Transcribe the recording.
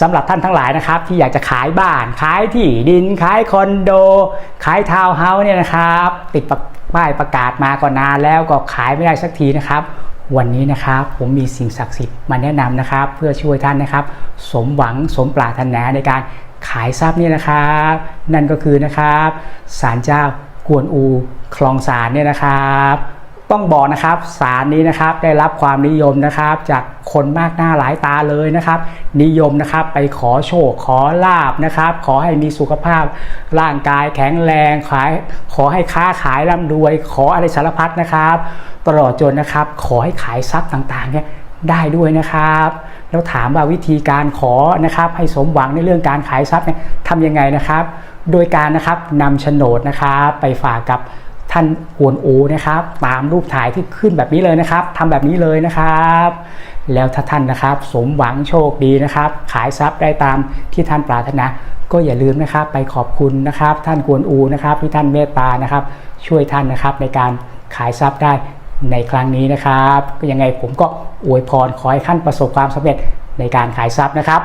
สำหรับท่านทั้งหลายนะครับ ที่อยากจะขายบ้าน ขายที่ดิน ขายคอนโด ขายทาวน์เฮาส์เนี่ยนะครับ ติดป้ายประกาศมาก็นานแล้วก็ขายไม่ได้สักทีนะครับ วันนี้นะครับผมมีสิ่งศักดิ์สิทธิ์มาแนะนำนะครับ เพื่อช่วยท่านนะครับ สมหวังสมปรารถนาในการขายทรัพย์เนี่ยนะครับ นั่นก็คือนะครับศาลเจ้ากวนอูคลองสารเนี่ยนะครับ ต้องบอกนะครับสารนี้นะครับได้รับความนิยมนะครับจากคนมากหน้าหลายตาเลยนะครับ นิยมนะครับไปขอโชคขอลาบนะครับ ขอให้มีสุขภาพร่างกายแข็งแรงขายขอให้ค้าขายร่ำรวย ขออะไรสารพัดนะครับ ตลอดจนนะครับ ขอให้ขายทรัพย์ต่างๆเนี่ยได้ด้วยนะครับ แล้วถามว่าวิธีการขอนะครับ ให้สมหวังในเรื่องการขายทรัพย์เนี่ยทำยังไงนะครับ โดยการนะครับนำโฉนดนะครับไปฝากกับ ท่านกวนอูนะครับ ตามรูปถ่ายที่ขึ้นแบบนี้เลยนะครับทำแบบนี้เลยนะครับ แล้วถ้าท่านนะครับ สมหวังโชคดีนะครับ ขายทรัพย์ได้ตามที่ท่านปรารถนาก็อย่าลืมนะครับ ไปขอบคุณนะครับ ท่านกวนอูนะครับ ที่ท่านเมตตานะครับ ช่วยท่านนะครับในการขายทรัพย์ได้ในครั้งนี้นะครับก็ยังไงผมก็อวยพรขอให้ท่านประสบความสำเร็จในการขายทรัพย์นะครับ